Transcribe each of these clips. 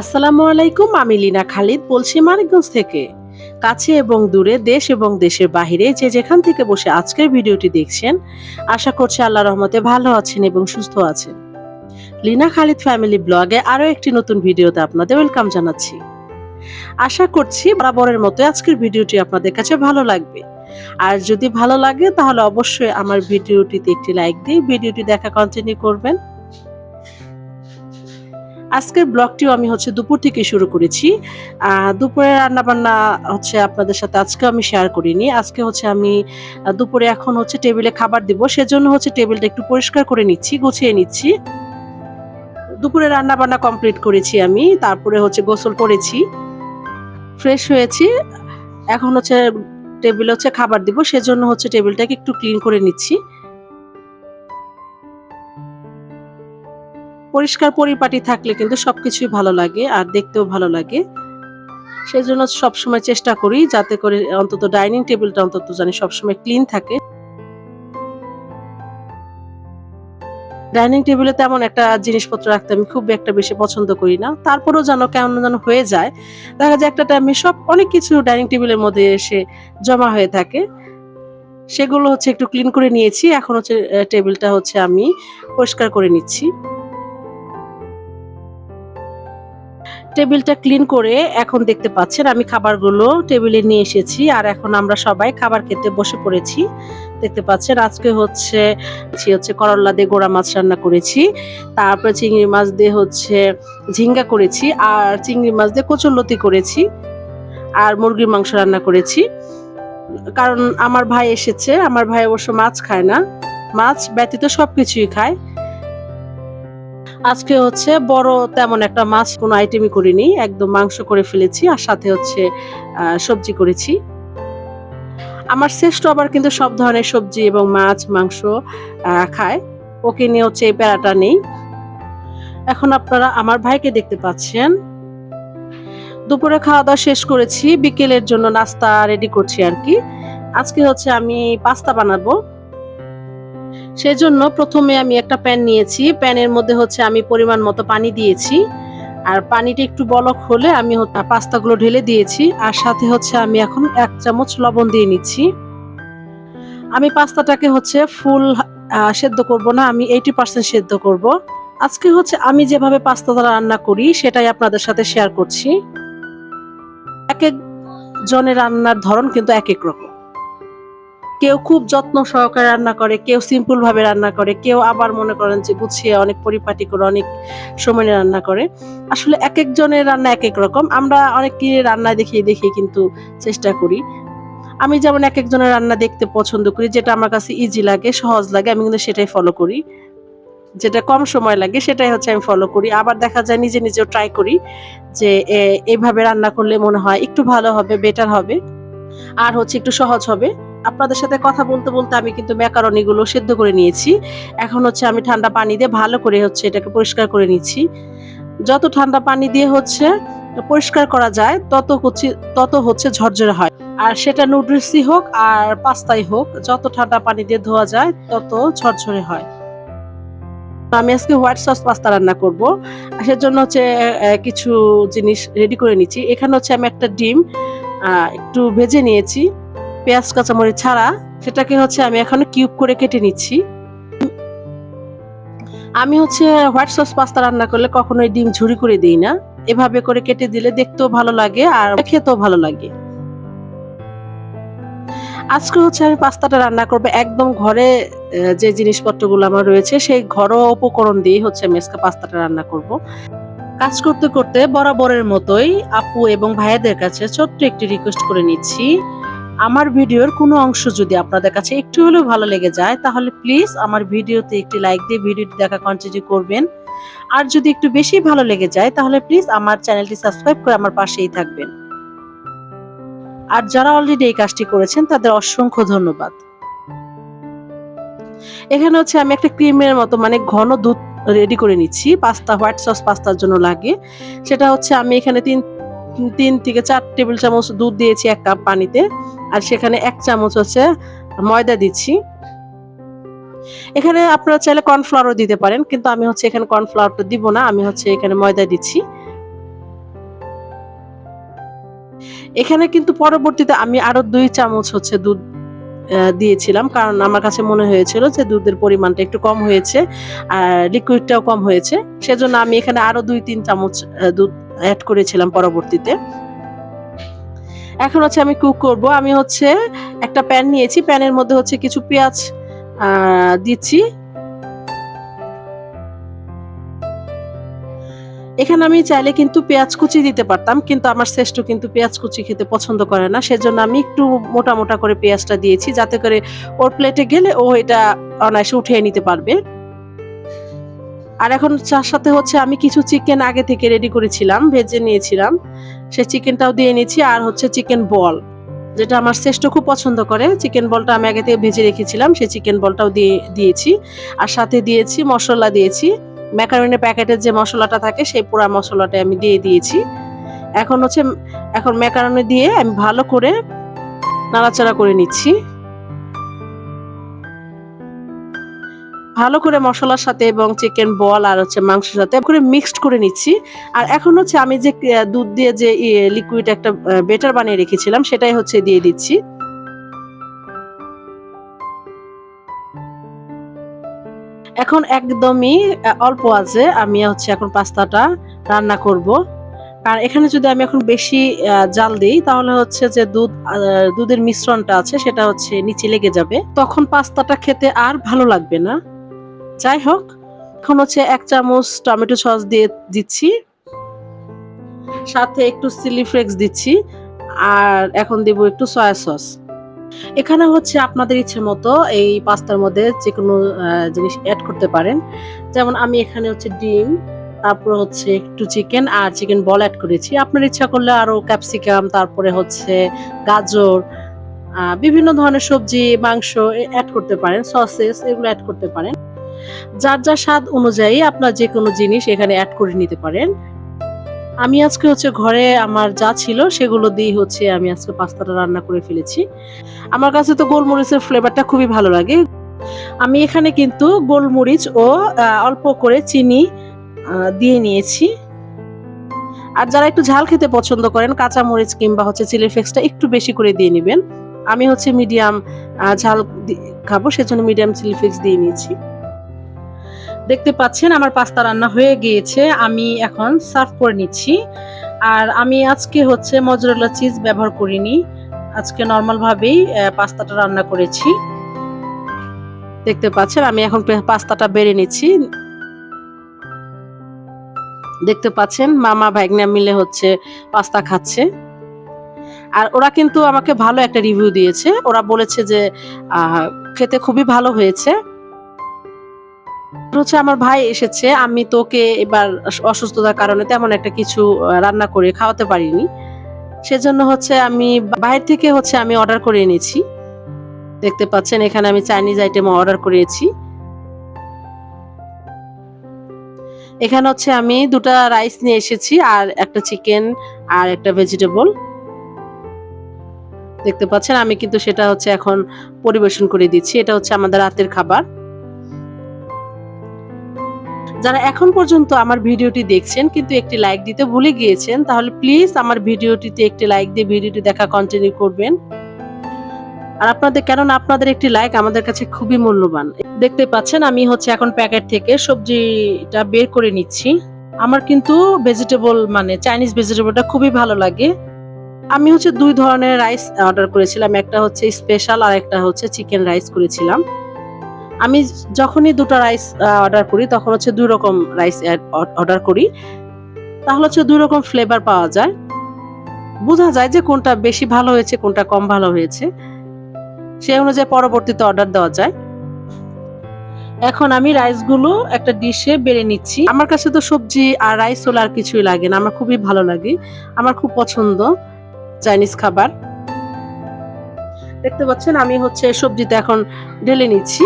আসসালামু আলাইকুম, আমি লিনা খালিদ, বলছি মানিকগঞ্জ থেকে। কাছে এবং দূরে, দেশ এবং দেশের বাহিরে যে যেখান থেকে বসে আজকের ভিডিওটি দেখছেন, আশা করছি আল্লাহ রহমতে ভালো আছেন এবং সুস্থ আছেন। লিনা খালিদ ফ্যামিলি ব্লগে আরও একটি নতুন ভিডিওতে আপনাদের ওয়েলকাম জানাচ্ছি। আশা করছি বরাবরের মতো আজকের ভিডিওটি আপনাদের কাছে ভালো লাগবে। আর যদি ভালো লাগে, তাহলে অবশ্যই আমার ভিডিওটিতে একটি লাইক দিয়ে ভিডিওটি দেখা কন্টিনিউ করবেন। আজকের ব্লগটিও আমি হচ্ছে দুপুর থেকে শুরু করেছি। দুপুরে রান্না বান্না হচ্ছে আপনাদের সাথে আজকে আমি শেয়ার করিনি। আজকে হচ্ছে আমি দুপুরে এখন হচ্ছে টেবিলে খাবার দিব। সেজন্য হচ্ছে টেবিলটা একটু পরিষ্কার করে নিচ্ছি, গুছিয়ে নিচ্ছি। দুপুরে রান্না বান্না কমপ্লিট করেছি আমি, তারপরে হচ্ছে গোসল করেছি। ফ্রেশ হয়েছি। এখন হচ্ছে টেবিলে হচ্ছে খাবার দিব, সেজন্য হচ্ছে টেবিলটাকে একটু ক্লিন করে নিচ্ছি। পরিষ্কার পরিপাটি থাকলে কিন্তু সবকিছুই ভালো লাগে আর দেখতেও ভালো লাগে। সেই জন্য সবসময় চেষ্টা করি যাতে করে অন্তত ডাইনিং টেবিলটা অন্তত জানি সবসময় ক্লিন থাকে। ডাইনিং টেবিলে তেমন একটা জিনিসপত্র রাখতে আমি খুব একটা বেশি পছন্দ করি না। তারপরেও যেন কেমন যেন হয়ে যায়, দেখা যায় একটা টাইমে সব অনেক কিছু ডাইনিং টেবিলের মধ্যে এসে জমা হয়ে থাকে। সেগুলো হচ্ছে একটু ক্লিন করে নিয়েছি, এখন হচ্ছে টেবিলটা হচ্ছে আমি পরিষ্কার করে নিচ্ছি। টেবিলটা ক্লিন করে এখন দেখতে পাচ্ছেন, আমি খাবারগুলো টেবিলে নিয়ে এসেছি আর এখন আমরা সবাই খাবার খেতে বসে পড়েছি। দেখতে পাচ্ছেন, আজকে হচ্ছে হচ্ছে করল্লা দিয়ে গোড়া মাছ রান্না করেছি, তারপরে চিংড়ি মাছ দিয়ে হচ্ছে ঝিঙ্গা করেছি আর চিংড়ি মাছ দিয়ে কচুরলতি করেছি আর মুরগির মাংস রান্না করেছি। কারণ আমার ভাই এসেছে, আমার ভাই অবশ্য মাছ খায় না, মাছ ব্যতীত সব কিছুই খায়। আজকে হচ্ছে বড় তেমন একটা মাছ কোনো আইটেমই করিনি, একদম মাংস করে ফেলেছি আর সাথে হচ্ছে সবজি করেছি। আমার শ্রেষ্ঠ আবার কিন্তু সব ধরনের সবজি এবং মাছ, মাংস খায়। ওকে নিয়ে হচ্ছে এই প্যারাটা নেই। এখন আপনারা আমার ভাইকে দেখতে পাচ্ছেন। দুপুরে খাওয়া দাওয়া শেষ করেছি, বিকেলের জন্য নাস্তা রেডি করছি আর কি। আজকে হচ্ছে আমি পাস্তা বানাবো। সেজন্য প্রথমে আমি একটা প্যান নিয়েছি। প্যানের মধ্যে হচ্ছে আমি পরিমাণ মতো পানি দিয়েছি। আর পানিটা একটু বলক হলে আমি পাস্তাগুলো ঢেলে দিয়েছি। আর সাথে হচ্ছে আমি এখন এক চামচ লবণ দিয়ে নিচ্ছি। আমি পাস্তাটাকে হচ্ছে ফুল সেদ্ধ করব না, আমি এইটি পার্সেন্ট সেদ্ধ করব। আজকে হচ্ছে আমি যেভাবে পাস্তাটা রান্না করি, সেটাই আপনাদের সাথে শেয়ার করছি। এক এক জনের রান্নার ধরন কিন্তু এক এক রকম। কেউ খুব যত্ন সহকারে রান্না করে, কেউ সিম্পল ভাবে রান্না করে, কেউ আবার মনে করেন যে গুছিয়ে অনেক পরিপাটি করে অনেক সময় রান্না করে। আসলে এক একজনের রান্না এক এক রকম, আমরা অনেকে রান্না দেখিয়ে দেখিয়ে কিন্তু চেষ্টা করি। আমি যেমন এক একজনের রান্না দেখতে পছন্দ করি, যেটা আমার কাছে ইজি লাগে, সহজ লাগে, আমি কিন্তু সেটাই ফলো করি। যেটা কম সময় লাগে, সেটাই হচ্ছে আমি ফলো করি। আবার দেখা যায় নিজে নিজেও ট্রাই করি যে এইভাবে রান্না করলে মনে হয় একটু ভালো হবে বেটার হবে, আর হচ্ছে একটু সহজ হবে। আপনাদের সাথে কথা বলতে বলতে আমি কিন্তু ম্যাকারনি গুলো সেদ্ধ করে নিয়েছি। এখন হচ্ছে আমি ঠান্ডা পানি দিয়ে ভালো করে হচ্ছে এটাকে পরিষ্কার করে নিচ্ছি। যত ঠান্ডা পানি দিয়ে হচ্ছে পরিষ্কার করা যায়, তত হচ্ছে তত হচ্ছে ঝরঝরে হয়। আর সেটা নুডলসই হোক আর পাস্তাই হোক, যত ঠান্ডা পানি দিয়ে ধোয়া যায়, তত ঝরঝরে হয়। আমি আজকে হোয়াইট সস পাস্তা রান্না করব। সেজন্য হচ্ছে কিছু জিনিস রেডি করে নিচ্ছি। এখানে হচ্ছে আমি একটা ডিম একটু ভেজে নিয়েছি। পেঁয়াজ, কাঁচামরিচ ছাড়া সেটাকে হচ্ছে আমি এখন কিউব করে কেটে নিচ্ছি। আমি হচ্ছে হোয়াইট সস পাস্তা রান্না করলে কখনোই ডিম ঝুরি করে দিই না। এভাবে করে কেটে দিলে দেখতেও ভালো লাগে আর খেতেও ভালো লাগে। আজকে হচ্ছে আমি পাস্তাটা রান্না করব একদম ঘরে যে জিনিসপত্রগুলো আমার রয়েছে সেই ঘরোয়া উপকরণ দিয়ে হচ্ছে আমি আজকে পাস্তাটা রান্না করব। কাজ করতে করতে বরাবরের মতোই আপু এবং ভাইয়াদের কাছে ছোট্ট একটি রিকোয়েস্ট করে নিচ্ছি। আমার ভিডিওর কোনো অংশ যদি আপনাদের কাছে একটু হলেও ভালো লেগে যায়, তাহলে প্লিজ আমার ভিডিওতে একটি লাইক দিয়ে ভিডিওটি দেখা কন্টিনিউ করবেন। আর যদি একটু বেশি ভালো লেগে যায়, তাহলে প্লিজ আমার চ্যানেলটি সাবস্ক্রাইব করে আমার পাশেই থাকবেন। আর যারা অলরেডি এই কাজটি করেছেন, তাদের অসংখ্য ধন্যবাদ। এখানে হচ্ছে আমি একটা ক্রিমের মতো মানে ঘন দুধ রেডি করে নিচ্ছি। পাস্তা হোয়াইট সস পাস্তার জন্য লাগে। সেটা হচ্ছে আমি এখানে তিন তিন থেকে চার টেবিল চামচ দুধ দিয়েছি, এক কাপ পানিতে। আর সেখানে এক চামচ হচ্ছে ময়দা দিচ্ছি। এখানে আপনারা চাইলে কর্নফ্লাওয়ারও দিতে পারেন, কিন্তু আমি হচ্ছে এখানে কর্নফ্লাওয়ারটা দিব না, আমি হচ্ছে এখানে ময়দা দিচ্ছি। এখানে কিন্তু পরবর্তীতে আমি আরও দুই চামচ হচ্ছে দুধ দিয়েছিলাম, কারণ আমার কাছে মনে হয়েছিল যে দুধের পরিমাণটা একটু কম হয়েছে, আর লিকুইডটাও কম হয়েছে। সেজন্য আমি এখানে আরও দুই, তিন চামচ দুধ অ্যাড করেছিলাম পরবর্তীতে। এখন হচ্ছে আমি কুক করব। আমি হচ্ছে একটা প্যান নিয়েছি। প্যানের মধ্যে হচ্ছে কিছু পেঁয়াজ দিচ্ছি। এখানে আমি চাইলে কিন্তু পেঁয়াজ কুচি দিতে পারতাম, কিন্তু আমার শ্রেষ্ঠ কিন্তু পেঁয়াজ কুচি খেতে পছন্দ করে না। সেজন্য আমি একটু মোটা মোটা করে পেঁয়াজটা দিয়েছি, যাতে করে ওর প্লেটে গেলে ও এটা অনায়াসে উঠিয়ে নিতে পারবে। আর এখন চার সাথে হচ্ছে আমি কিছু চিকেন আগে থেকে রেডি করেছিলাম, ভেজে নিয়েছিলাম। সেই চিকেনটাও দিয়ে নিয়েছি, আর হচ্ছে চিকেন বল যেটা আমার শ্রেষ্ঠ খুব পছন্দ করে। চিকেন বলটা আমি আগে থেকে ভেজে রেখেছিলাম, সেই চিকেন বলটাও দিয়ে, দিয়েছি। আর সাথে দিয়েছি মশলা দিয়েছি। ম্যাকারনের প্যাকেটের যে মশলাটা থাকে, সেই পুরা মশলাটা আমি দিয়ে দিয়েছি। এখন হচ্ছে, এখন ম্যাকারনি দিয়ে আমি ভালো করে নাড়াচাড়া করে নিচ্ছি। ভালো করে মশলার সাথে এবং চিকেন বল আর হচ্ছে মাংসের সাথে করে মিক্সড করে নিচ্ছি। আর এখন হচ্ছে আমি যে দুধ দিয়ে যে লিকুইড একটা বেটার বানিয়ে রেখেছিলাম, সেটাই হচ্ছে দিয়ে দিচ্ছি। এখন একদমই অল্প আছে, আমি হচ্ছে এখন পাস্তাটা রান্না করব। আর এখানে যদি আমি এখন বেশি জাল দিই, তাহলে হচ্ছে যে দুধ দুধের মিশ্রণটা আছে, সেটা হচ্ছে নিচে লেগে যাবে। তখন পাস্তাটা খেতে আর ভালো লাগবে না। যাই হোক, এখন হচ্ছে এক চামচ টমেটো সস দিয়ে দিচ্ছি। সাথে একটু চিলি ফ্লেক্স দিচ্ছি আর এখন দেব একটু সয়া সস। এখানে হচ্ছে আপনাদের ইচ্ছে মতো এই পাস্তার মধ্যে যে কোনো জিনিস অ্যাড করতে পারেন। যেমন আমি এখানে হচ্ছে ডিম, তারপর হচ্ছে একটু চিকেন আর চিকেন বল অ্যাড করেছি। আপনার ইচ্ছা করলে আরও ক্যাপসিকাম তারপরে হচ্ছে গাজর বিভিন্ন ধরনের সবজি, মাংস অ্যাড করতে পারেন সসেস এগুলো অ্যাড করতে পারেন। যার যার স্বাদ অনুযায়ী আপনার যে কোনো জিনিস এখানে অ্যাড করে নিতে পারেন। আমি আজকে হচ্ছে ঘরে আমার যা ছিল সেগুলো দিয়ে হচ্ছে আমি আজকে পাস্তাটা রান্না করে ফেলেছি। আমার কাছে তো গোলমরিচের ফ্লেভারটা খুবই ভালো লাগে। আমি এখানে কিন্তু গোলমরিচ ও অল্প করে চিনি দিয়ে নিয়েছি। আর যারা একটু ঝাল খেতে পছন্দ করেন কাঁচা মরিচ কিংবা হচ্ছে চিলি ফ্লেক্সটা একটু বেশি করে দিয়ে নেবেন। আমি হচ্ছে মিডিয়াম ঝাল খাব, সেজন্য মিডিয়াম চিলি ফ্লেক্স দিয়ে নিয়েছি। দেখতে পাচ্ছেন আমার পাস্তা রান্না হয়ে গিয়েছে, আমি এখন সার্ভ করে নিচ্ছি। আর আমি আজকে হচ্ছে মজরেলা চিজ ব্যবহার করিনি, আজকে নর্মাল ভাবেই পাস্তাটা রান্না করেছি। দেখতে পাচ্ছেন, আমি এখন পাস্তাটা বেড়ে নিচ্ছি। দেখতে পাচ্ছেন, মামা ভাইগনা মিলে হচ্ছে পাস্তা খাচ্ছে। আর ওরা কিন্তু আমাকে ভালো একটা রিভিউ দিয়েছে, ওরা বলেছে যে খেতে খুবই ভালো হয়েছে। হচ্ছে আমার ভাই এসেছে, আমি তোকে এবার অসুস্থতার কারণে তেমন একটা কিছু রান্না করে খাওয়াতে পারিনি। সেজন্য হচ্ছে আমি বাইরে থেকে হচ্ছে আমি অর্ডার করে এনেছি। দেখতে পাচ্ছেন এখানে আমি চাইনিজ আইটেম অর্ডার করেছি। এখানে হচ্ছে আমি দুটা রাইস নিয়ে এসেছি, আর একটা চিকেন আর একটা ভেজিটেবল দেখতে পাচ্ছেন আমি কিন্তু সেটা হচ্ছে এখন পরিবেশন করে দিচ্ছি, এটা হচ্ছে আমাদের রাতের খাবার। যারা এখন পর্যন্ত আমার ভিডিওটি দেখছেন কিন্তু একটি লাইক দিতে ভুলে গিয়েছেন, তাহলে প্লিজ আমার ভিডিওটিতে একটি লাইক দিয়ে ভিডিওটি দেখা কন্টিনিউ করবেন। আর আপনাদের কারণ আপনাদের একটি লাইক আমাদের কাছে খুবই মূল্যবান। দেখতে পাচ্ছেন আমি হচ্ছে এখন প্যাকেট থেকে সবজিটা বের করে নিচ্ছি। আমার কিন্তু ভেজিটেবল মানে চাইনিজ ভেজিটেবলটা খুবই ভালো লাগে। আমি হচ্ছে দুই ধরনের রাইস অর্ডার করেছিলাম, একটা হচ্ছে স্পেশাল আর একটা হচ্ছে চিকেন রাইস করেছিলাম। আমি যখনই দুটো রাইস অর্ডার করি, তখন হচ্ছে দুই রকম রাইস অর্ডার করি। তাহলে হচ্ছে দুই রকম ফ্লেভার পাওয়া যায়। বোঝা যায় যে কোনটা বেশি ভালো হয়েছে, কোনটা কম ভালো হয়েছে। সেই অনুযায়ী পরবর্তীতে অর্ডার দেওয়া যায়। এখন আমি রাইসগুলো একটা ডিশে বেড়ে নিচ্ছি। আমার কাছে তো সবজি আর রাইস হলে আর কিছুই লাগে না, আমার খুবই ভালো লাগে। আমার খুব পছন্দ চাইনিজ খাবার। দেখতে পাচ্ছেন আমি হচ্ছে সবজিতে এখন ঢেলে নিচ্ছি।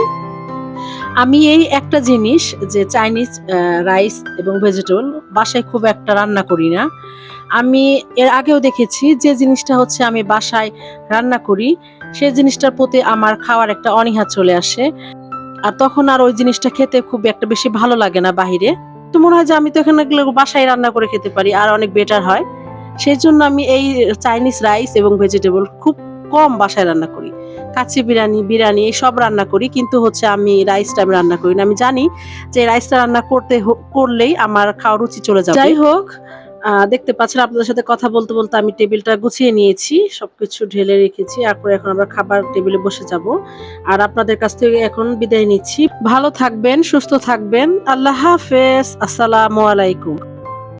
আমি এই একটা জিনিস যে চাইনিজ রাইস এবং ভেজিটেবল বাসায় খুব একটা রান্না করি না। আমি এর আগেও দেখেছি যে জিনিসটা হচ্ছে আমি বাসায় রান্না করি, সেই জিনিসটার প্রতি আমার খাওয়ার একটা অনীহা চলে আসে। আর তখন আর ওই জিনিসটা খেতে খুব একটা বেশি ভালো লাগে না বাহিরে। তো মনে হয় যে আমি তো এখানে বাসায় রান্না করে খেতে পারি, আর অনেক বেটার হয়। সেই জন্য আমি এই চাইনিজ রাইস এবং ভেজিটেবল খুব কম বাসায় রান্না করি। কাচ্চি বিরিয়ানি বিরিয়ানি সব রান্না করি কিন্তু হচ্ছে আমি রাইসটা আমি রান্না করি না। আমি জানি যে রাইসটা রান্না করতে করলেই আমার খাওয়া রুচি চলে যাবে। যাই হোক আহ, দেখতে পাচ্ছেন আপনাদের সাথে কথা বলতে বলতে আমি টেবিলটা গুছিয়ে নিয়েছি সবকিছু ঢেলে রেখেছি তারপরে এখন আমরা খাবার টেবিলে বসে যাব। আর আপনাদের কাছ থেকে এখন বিদায় নিচ্ছি। ভালো থাকবেন সুস্থ থাকবেন। আল্লাহ হাফেজ। আসসালামু আলাইকুম।